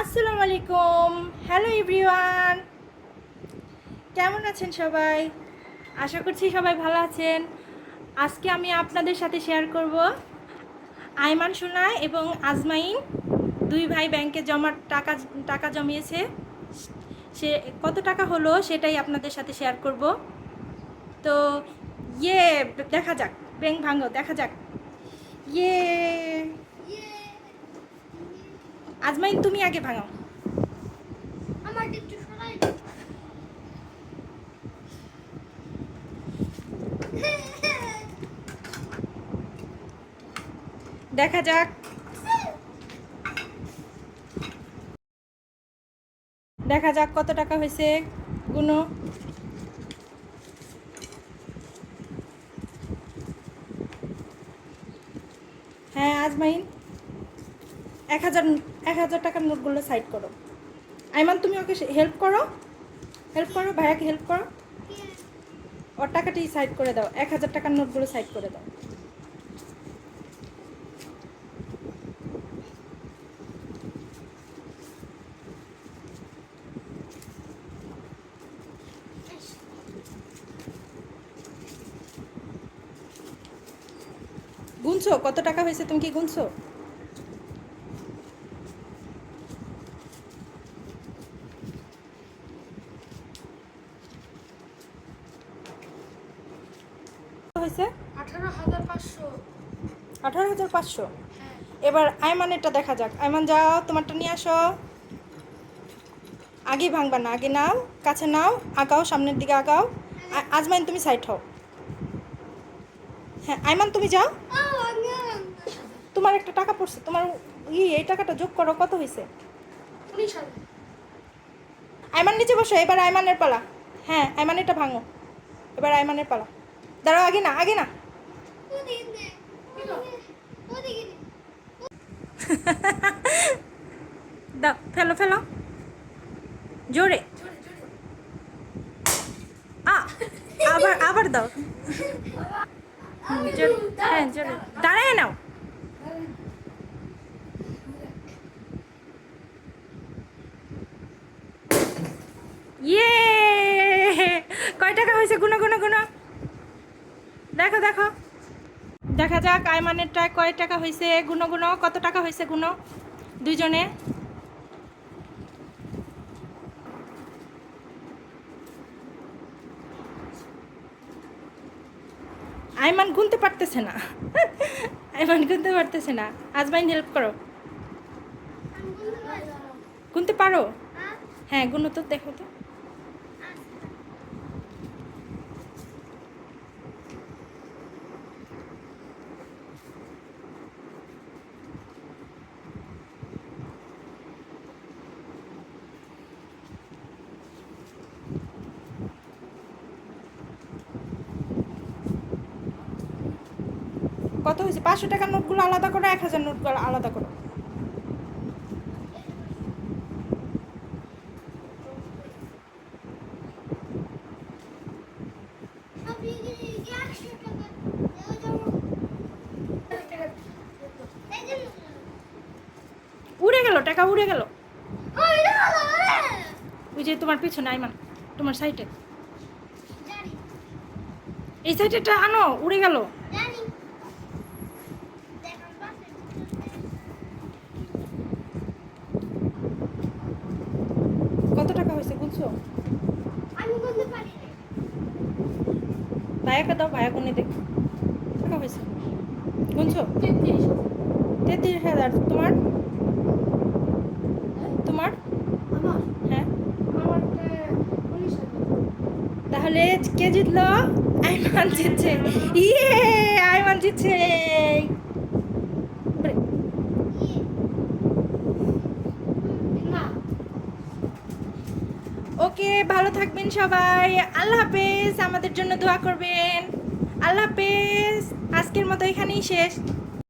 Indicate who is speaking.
Speaker 1: আসসালামু আলাইকুম hello everyone কেমন আছেন সবাই? আশা করছি সবাই ভালো আছেন। আজকে আমি আপনাদের সাথে শেয়ার করব আইমান সোনা এবং আজমাইন। দুই ভাই ব্যাংকে জমার টাকা টাকা জমিয়েছে। সে কত টাকা হলো সেটাই আপনাদের সাথে শেয়ার করব। তো ইয়ে দেখা যাক, ব্যাংক ভাঙো, দেখা যাক। ইয়ে আজমাইন তুমি আগে ভাঙো
Speaker 2: আমার একটু সরাই
Speaker 1: দেখা যাক। দেখা যাক কত টাকা হয়েছে গুনো। হ্যাঁ আজমাইন। এক হাজার এক হাজার টাকার নোটগুলো সাইড করো। আইমান, তুমি ওকে হেল্প করো। হেল্প করো, ভাইয়াকে হেল্প করো। ওর টাকাটি সাইড করে দাও। এক হাজার টাকার নোটগুলো সাইড করে দাও। গুনছো? কত টাকা হয়েছে তুমি কি গুনছো? হয়েছে?
Speaker 2: আঠারো হাজার পাঁচশো। হ্যাঁ।
Speaker 1: এবার আয়মানেরটা দেখা যাক। আয়মান যাও তোমারটা নিয়ে আসো। আগে ভাঙবা না আগে নাও কাছে নাও আগাও সামনের দিকে আগাও। আ- আজমাইন তুমি সাইড হও। হ্যাঁ আয়মান তুমি যাও। তোমার একটা টাকা পড়ছে তোমার ই এই টাকাটা যোগ করো কত হয়েছে আয়মান নিচে বসো এবার আয়মানের পালা। হ্যাঁ আয়মানেরটা ভাঙো। এবার আয়মানের পালা। দাঁড়াও, আগে না আগে না। দাও ফেলো ফেলো। জোরে। আবার আবার দাও। হ্যাঁ জোরে। দাঁড়ায় নাও। ইয়ে! কয় টাকা হয়েছে? গুনো গুনো গুনো। দেখো দেখো। দেখা যাক আয়মানেরটা কয় টাকা হয়েছে গুনো গুনো, কত টাকা হয়েছে গুনো? দুইজনে। আয়মান গুনতে পারতেছে না। আয়মান গুনতে পারতেছে না। আজমাইন হেল্প করো। গুনতে পারো? হ্যাঁ গুনো তো, দেখো তো। কত হয়েছে? পাঁচশো টাকার নোটগুলো আলাদা করো, এক হাজার নোটগুলো আলাদা করো। উড়ে গেল, টাকা উড়ে গেল। ওই যে তোমার পিছনে, আইমান, তোমার সাইডে। এই সাইডেটা আনো, উড়ে গেল কত হয়েছে
Speaker 2: আমি বলতে পারি।
Speaker 1: ভাইয়াকে দাও ভাইয়া গুনে দেখ। টাকা হয়েছে গুনছো?
Speaker 2: তেত্রিশ।
Speaker 1: হাজার। তোমার? তোমার? হ্যাঁ।
Speaker 2: আমারটা উনিশ
Speaker 1: তাহলে কে জিতলো? আইমান জিতছে। ইয়ে আইমান জিতছে বারে,
Speaker 2: না
Speaker 1: ওকে, ভালো থাকবেন সবাই। আল্লাহ হাফেজ, আমাদের জন্য দোয়া করবেন। আল্লাহ হাফেজ, আজকের মতো এখানেই শেষ।